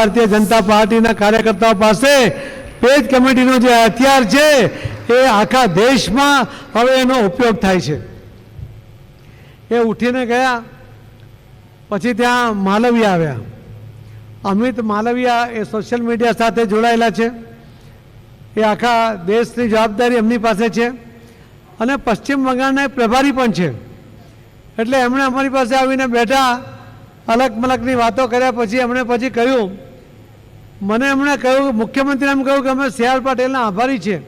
ભારતીય જનતા પાર્ટીના કાર્યકર્તાઓ પાસે પેજ કમિટીનો જે હથિયાર છે, એ આખા દેશમાં હવે એનો ઉપયોગ થાય છે. એ ઉઠીને ગયા, પછી ત્યાં માલવીયા આવ્યા. અમિત માલવિયા એ સોશિયલ મીડિયા સાથે જોડાયેલા છે. એ આખા દેશની જવાબદારી એમની પાસે છે. અને પશ્ચિમ બંગાળના પ્રભારી પણ છે. એટલે એમણે અમારી પાસે આવીને બેઠા અલગ મલકની વાતો કર્યા, પછી એમણે પછી કહ્યું મને એમણે કહ્યું મુખ્યમંત્રી એમ કહ્યું કે અમે સી આર પાટીલના આભારી છીએ.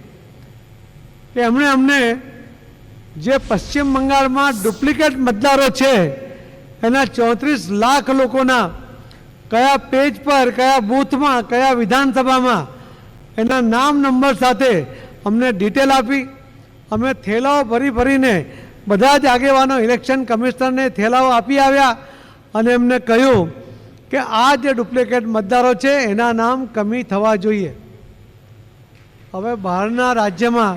કે એમણે અમને જે પશ્ચિમ બંગાળમાં ડુપ્લિકેટ મતદારો છે, એના ચોત્રીસ લાખ લોકોના કયા પેજ પર, કયા બૂથમાં, કયા વિધાનસભામાં, એના નામ નંબર સાથે અમને ડિટેલ આપી. અમે થેલાઓ ભરી ભરીને બધા જ આગેવાનો, ઇલેક્શન કમિશનરને થેલાઓ આપી આવ્યા અને એમને કહ્યું કે આ જે ડુપ્લિકેટ મતદારો છે, એના નામ કમી થવા જોઈએ. હવે બહારના રાજ્યમાં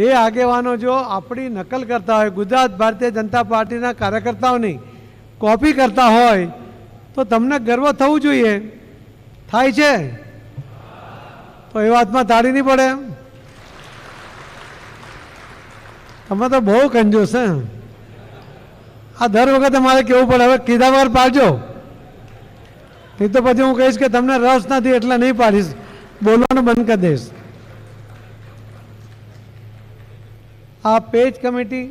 એ આગેવાનો જો આપણી નકલ કરતા હોય, ગુજરાત ભારતીય જનતા પાર્ટીના કાર્યકર્તાઓની કોપી કરતા હોય, તો તમને ગર્વ થવું જોઈએ. થાય છે. તો એ વાતમાં તાળી નહીં પડે. તમે તો બહુ કંજૂસ હે. આ દર વખતે મારે કેવું પડે? હવે કીધા વાર પાડજો. નહીં તો પછી હું કહીશ કે તમને રસ નથી એટલે નહીં પાડીશ. બોલવાનું બંધ કરી દઈશ. આ પેજ કમિટી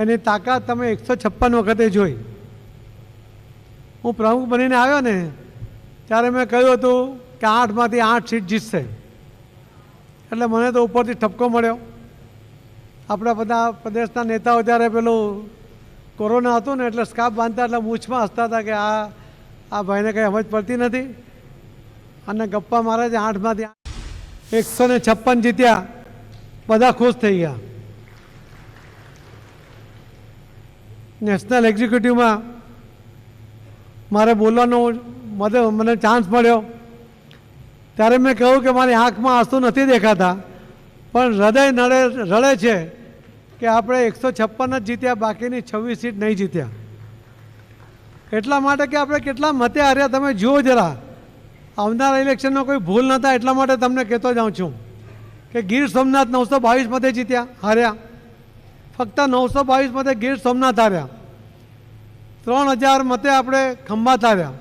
એની તાકાત તમે એકસો છપ્પન વખતે જોઈ. હું પ્રમુખ બનીને આવ્યો ને, ત્યારે મેં કહ્યું હતું કે આઠમાંથી આઠ સીટ જીતશે. એટલે મને તો ઉપરથી ઠપકો મળ્યો. આપણા બધા પ્રદેશના નેતાઓ જ્યારે પેલું કોરોના હતું ને એટલે સ્કાફ બાંધતા એટલે મૂછમાં હસતા હતા કે આ આ ભાઈને કંઈ સમજ પડતી નથી? અને ગપ્પા મારે છે આઠમાંથી આઠ. એકસો ને છપ્પન જીત્યા. બધા ખુશ થઈ ગયા. નેશનલ એક્ઝિક્યુટિવમાં મારે બોલવાનો મને મને ચાન્સ મળ્યો. ત્યારે મેં કહ્યું કે મારી આંખમાં આંસુ નથી દેખાતા. પણ હૃદય નડે, રડે છે કે આપણે એકસો છપ્પન જ જીત્યા, બાકીની છવ્વીસ સીટ નહીં જીત્યા. એટલા માટે કે આપણે કેટલા મતે હાર્યા તમે જુઓ જરા. આવનારા ઇલેક્શનમાં કોઈ ભૂલ નહોતા એટલા માટે તમને કહેતો જાઉં છું કે ગીર સોમનાથ નવસો બાવીસ મતે જીત્યા, હાર્યા. ફક્ત નવસો બાવીસ મતે ગીર સોમનાથ હાર્યા. ત્રણ હજાર મતે આપણે ખંભાત હાર્યા.